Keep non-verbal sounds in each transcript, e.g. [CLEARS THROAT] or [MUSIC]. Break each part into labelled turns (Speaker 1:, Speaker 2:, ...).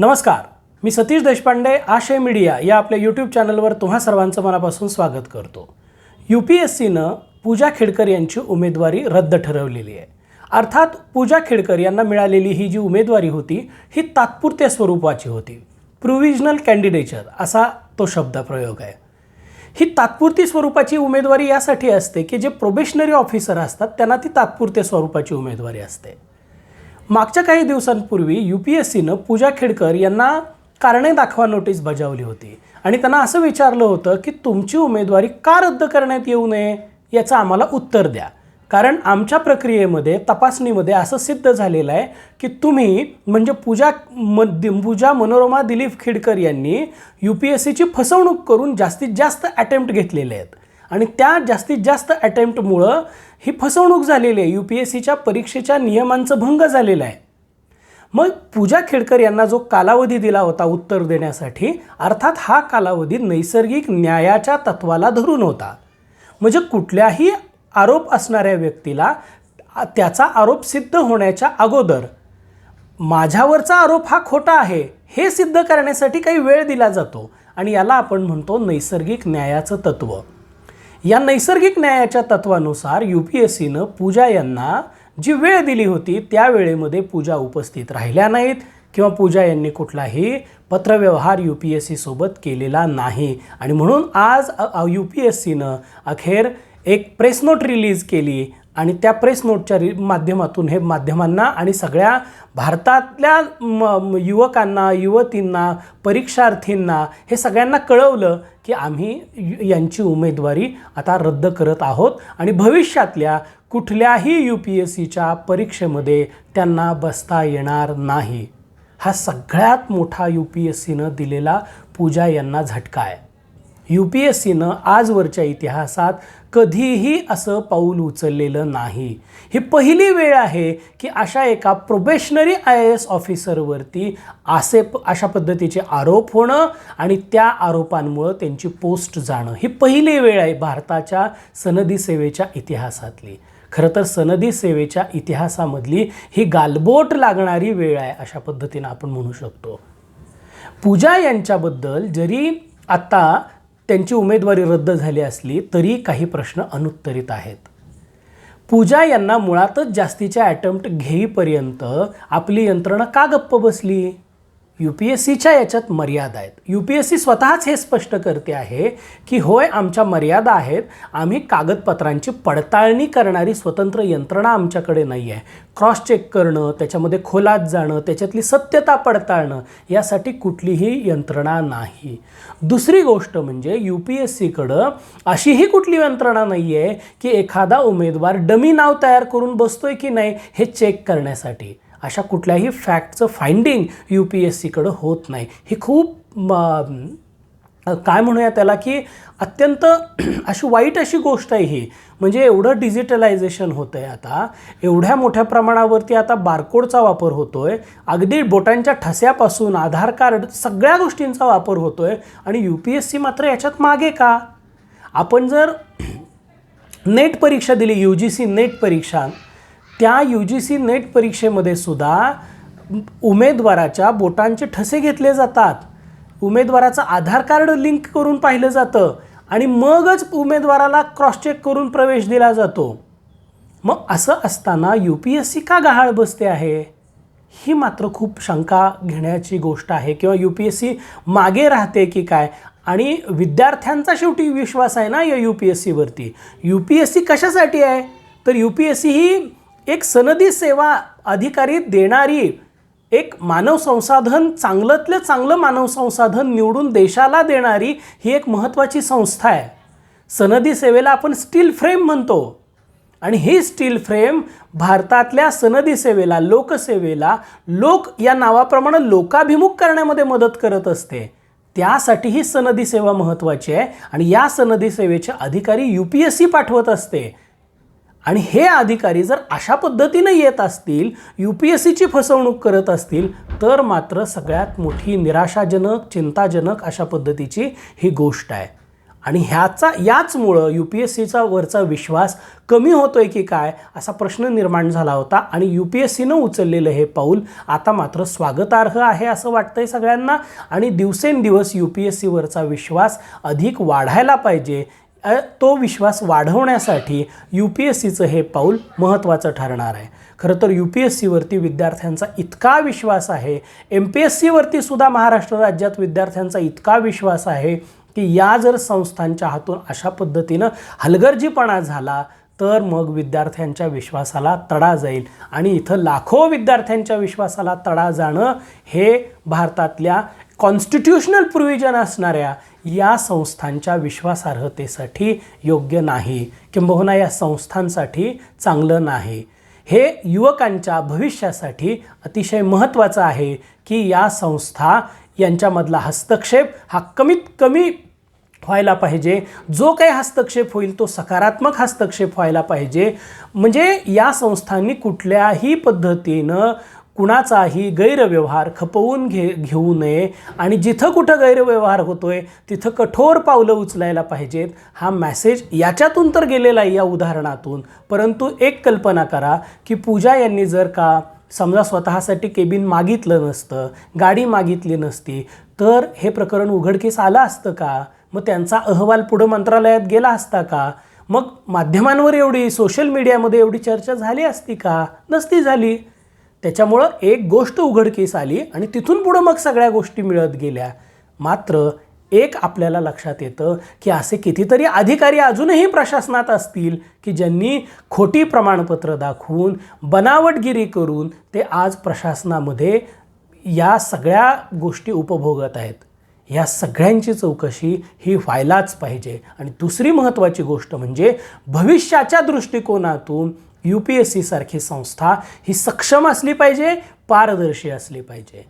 Speaker 1: नमस्कार मी सतीश देशपांडे आशय मीडिया या आपल्या यूट्यूब चॅनलवर तुम्हा सर्वांचं मनापासून स्वागत करतो. यू पी एस सीनं पूजा खेडकर यांची उमेदवारी रद्द ठरवलेली आहे. अर्थात पूजा खेडकर यांना मिळालेली ही जी उमेदवारी होती ही तात्पुरत्या स्वरूपाची होती. प्रोव्हिजनल कॅन्डिडेचर असा तो शब्दप्रयोग आहे. ही तात्पुरती स्वरूपाची उमेदवारी यासाठी असते की जे प्रोबेशनरी ऑफिसर असतात त्यांना ती तात्पुरत्या स्वरूपाची उमेदवारी असते. मागच्या काही दिवसांपूर्वी यू पी एस सीनं पूजा खेडकर यांना कारणे दाखवा नोटीस बजावली होती. आणि त्यांना असं विचारलं होतं की तुमची उमेदवारी का रद्द करण्यात येऊ नये याचं आम्हाला उत्तर द्या. कारण आमच्या प्रक्रियेमध्ये तपासणीमध्ये असं सिद्ध झालेलं आहे की तुम्ही म्हणजे पूजा म दि- पूजा मनोरमा दिलीप खेडकर यांनी यू पी एस सीची फसवणूक करून जास्तीत जास्त अटेम्प्ट घेतलेले आहेत. आणि त्या जास्तीत जास्त अटेम्प्टमुळं ही फसवणूक झालेली आहे. यू पी एस सीच्या परीक्षेच्या नियमांचं भंग झालेलं आहे. मग पूजा खेडकर यांना जो कालावधी दिला होता उत्तर देण्यासाठी अर्थात हा कालावधी नैसर्गिक न्यायाच्या तत्वाला धरून होता. म्हणजे कुठल्याही आरोप असणाऱ्या व्यक्तीला त्याचा आरोप सिद्ध होण्याच्या अगोदर माझ्यावरचा आरोप हा खोटा आहे हे सिद्ध करण्यासाठी काही वेळ दिला जातो. आणि याला आपण म्हणतो नैसर्गिक न्यायाचं तत्त्व या नैसर्गिक न्यायाच्या तत्वानुसार यू पी एस सीनं पूजा यांना जी वेळ दिली होती त्या वेळेमध्ये पूजा उपस्थित राहिल्या नाहीत किंवा पूजा यांनी कुठलाही पत्रव्यवहार यू पी एस सीसोबत केलेला नाही. आणि म्हणून आज यू पी एस सीनं अखेर एक प्रेस नोट रिलीज केली. आणि त्या प्रेस नोटच्या रि माध्यमातून हे माध्यमांना आणि सगळ्या भारतातल्या म म- युवकांना युवतींना परीक्षार्थींना हे सगळ्यांना कळवलं की आम्ही यु- यांची उमेदवारी आता रद्द करत आहोत आणि भविष्यातल्या कुठल्याही यू पी एस सीच्या परीक्षेमध्ये त्यांना बसता येणार नाही. हा सगळ्यात मोठा यू पी एस सीनं दिलेला पूजा यांना झटका आहे. यू पी एस सीनं आजवरच्या इतिहासात कधीही असं पाऊल उचललेलं नाही. ही पहिली वेळ आहे की अशा एका प्रोबेशनरी आय एस ऑफिसरवरती असे अशा पद्धतीचे आरोप होणं आणि त्या आरोपांमुळं त्यांची पोस्ट जाणं. ही पहिली वेळ आहे भारताच्या सनदी सेवेच्या इतिहासातली. खरं तर सनदी सेवेच्या इतिहासामधली ही गालबोट लागणारी वेळ आहे अशा पद्धतीनं आपण म्हणू शकतो. पूजा यांच्याबद्दल जरी आत्ता त्यांची उमेदवारी रद्द झाली असली तरी काही प्रश्न अनुत्तरित आहेत. पूजा यांना मुळातच जास्तीच्या ॲटम्प्ट घेईपर्यंत आपली यंत्रणा का गप्प बसली? यू पी एस सीच्या याच्यात मर्यादा आहेत. यू पी एस सी स्वतःच हे स्पष्ट करते आहे की होय आमच्या मर्यादा आहेत आम्ही कागदपत्रांची पडताळणी करणारी स्वतंत्र यंत्रणा आमच्याकडे नाही आहे क्रॉस चेक करणं त्याच्यामध्ये खोलात जाणं त्याच्यातली सत्यता पडताळणं यासाठी कुठलीही यंत्रणा नाही. दुसरी गोष्ट म्हणजे यू पी एस सीकडं अशीही कुठली यंत्रणा नाही आहे की एखादा उमेदवार डमी नाव तयार करून बसतोय की नाही हे चेक करण्यासाठी. अशा कुठल्याही फॅक्टचं फाइंडिंग यू पी एस सीकडं होत नाही. ही खूप काय म्हणूया त्याला की अत्यंत [CLEARS THROAT] अशी वाईट अशी गोष्ट आहे ही. म्हणजे एवढं डिजिटलायझेशन होतं आहे आता. एवढ्या मोठ्या प्रमाणावरती आता बारकोडचा वापर होतो आहे अगदी बोटांच्या ठस्यापासून आधार कार्ड सगळ्या गोष्टींचा वापर होतो आहे आणि यू पी एस सी मात्र याच्यात मागे का? आपण जर [CLEARS THROAT] नेट परीक्षा दिली यू जी सी नेट परीक्षा त्या यू जी सी नेट परीक्षेमध्ये सुद्धा उमेदवाराच्या बोटांचे ठसे घेतले जातात. उमेदवाराचं आधार कार्ड लिंक करून पाहिलं जातं आणि मगच उमेदवाराला क्रॉस चेक करून प्रवेश दिला जातो. मग असं असताना यू पी एस सी का गहाळ बसते आहे? ही मात्र खूप शंका घेण्याची गोष्ट आहे किंवा यू पी एस सी मागे राहते की काय? आणि विद्यार्थ्यांचा शेवटी विश्वास आहे ना या यू पी एस सीवरती यू पी एस सी कशासाठी आहे? तर यू पी एस सी ही एक सनदी सेवा अधिकारी देणारी एक मानव संसाधन चांगलंतलं चांगलं मानव संसाधन निवडून देशाला देणारी ही एक महत्त्वाची संस्था आहे. सनदी सेवेला आपण स्टील फ्रेम म्हणतो. आणि ही स्टील फ्रेम भारतातल्या सनदी सेवेला लोकसेवेला लोक या नावाप्रमाणे लोकाभिमुख करण्यामध्ये मदत करत असते. त्यासाठी ही सनदी सेवा महत्त्वाची आहे. आणि या सनदी सेवेचे अधिकारी यू पी एस सी पाठवत असते. आणि हे अधिकारी जर अशा पद्धतीनं येत असतील यू पी एस सीची फसवणूक करत असतील तर मात्र सगळ्यात मोठी निराशाजनक चिंताजनक अशा पद्धतीची ही गोष्ट आहे. आणि ह्याचा याचमुळं यू पी एस सीचा वरचा विश्वास कमी होतोय की काय असा प्रश्न निर्माण झाला होता आणि यू पी एस सीनं उचललेलं हे पाऊल आता मात्र स्वागतार्ह आहे असं वाटतंय सगळ्यांना. आणि दिवसेंदिवस यू पी एस सीवरचा विश्वास अधिक वाढायला पाहिजे तो विश्वास वाढवण्यासाठी यू पी एस सीचं हे पाऊल महत्त्वाचं ठरणार आहे. खरं तर यू पी एस सीवरती विद्यार्थ्यांचा इतका विश्वास आहे एम पी एस सीवरती सुद्धा महाराष्ट्र राज्यात विद्यार्थ्यांचा इतका विश्वास आहे की या जर संस्थांच्या हातून अशा पद्धतीनं हलगर्जीपणा झाला तर मग विद्यार्थ्यांच्या विश्वासाला तडा जाईल. आणि इथं लाखो विद्यार्थ्यांच्या विश्वासाला तडा जाणं हे भारतातल्या कॉन्स्टिट्युशनल प्रोव्हिजन असणाऱ्या या संस्थांच्या विश्वासार्हतेसाठी योग्य नाही. किंबहुना या संस्थांसाठी चांगलं नाही. हे युवकांच्या भविष्यासाठी अतिशय महत्त्वाचं आहे की या संस्था यांच्यामधला हस्तक्षेप हा कमीत कमी व्हायला पाहिजे. जो काही हस्तक्षेप होईल तो सकारात्मक हस्तक्षेप व्हायला पाहिजे. म्हणजे या संस्थांनी कुठल्याही पद्धतीनं कुणाचाही गैरव्यवहार खपवून घे घेऊ नये. आणि जिथं कुठं गैरव्यवहार होतोय तिथं कठोर पावलं उचलायला पाहिजेत. हा मॅसेज याच्यातून तर गेलेला आहे या उदाहरणातून. परंतु एक कल्पना करा की पूजा यांनी जर का समजा स्वतःसाठी केबिन मागितलं नसतं गाडी मागितली नसती तर हे प्रकरण उघडकीस आलं असतं का? मग त्यांचा अहवाल पुढं मंत्रालयात गेला असता का? मग माध्यमांवर एवढी सोशल मीडियामध्ये एवढी चर्चा झाली असती का? नसती झाली. त्याच्यामुळं एक गोष्ट उघडकीस आली आणि तिथून पुढं मग सगळ्या गोष्टी मिळत गेल्या. मात्र एक आपल्याला लक्षात येतं की असे कितीतरी अधिकारी अजूनही प्रशासनात असतील की ज्यांनी खोटी प्रमाणपत्र दाखवून बनावटगिरी करून ते आज प्रशासनामध्ये या सगळ्या गोष्टी उपभोगत आहेत. या सगळ्यांची चौकशी ही व्हायलाच पाहिजे. आणि दुसरी महत्त्वाची गोष्ट म्हणजे भविष्याच्या दृष्टिकोनातून यू पी एस सीसारखी संस्था ही सक्षम असली पाहिजे पारदर्शी असली पाहिजे.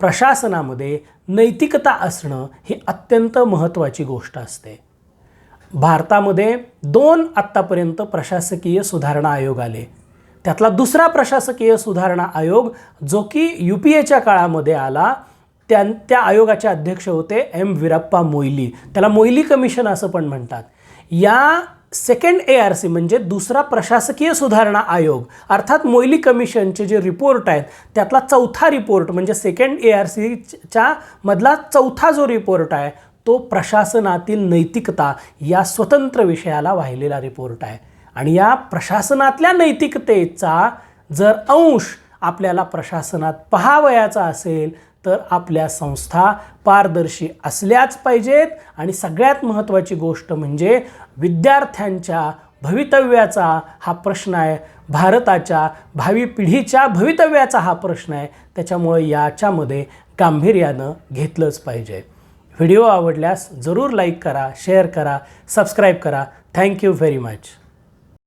Speaker 1: प्रशासनामध्ये नैतिकता असणं ही अत्यंत महत्त्वाची गोष्ट असते. भारतामध्ये दोन आत्तापर्यंत प्रशासकीय सुधारणा आयोग आले. त्यातला दुसरा प्रशासकीय सुधारणा आयोग जो की यू पी एच्या काळामध्ये आला त्या त्या आयोगाचे अध्यक्ष होते एम. विरप्पा मोईली त्याला मोईली कमिशन असं पण म्हणतात. या सेकंड ए आर सी म्हणजे दुसरा प्रशासकीय सुधारणा आयोग अर्थात मोईली कमिशनचे जे रिपोर्ट आहेत त्यातला चौथा रिपोर्ट म्हणजे सेकंड ए आर सीच्या मधला चौथा जो रिपोर्ट आहे तो प्रशासनातील नैतिकता या स्वतंत्र विषयाला वाहिलेला रिपोर्ट आहे. आणि या प्रशासनातल्या नैतिकतेचा जर अंश आपल्याला प्रशासनात पहावयाचा असेल तर आपल्या संस्था पारदर्शी असल्याच पाहिजेत. आणि सगळ्यात महत्त्वाची गोष्ट म्हणजे विद्यार्थ्यांच्या भवितव्याचा हा प्रश्न आहे. भारताच्या भावी पिढीच्या भवितव्याचा हा प्रश्न आहे. त्याच्यामुळे याच्यामध्ये गांभीर्यानं घेतलंच पाहिजे. व्हिडिओ आवडल्यास जरूर लाईक करा शेअर करा सबस्क्राईब करा. Thank you very much.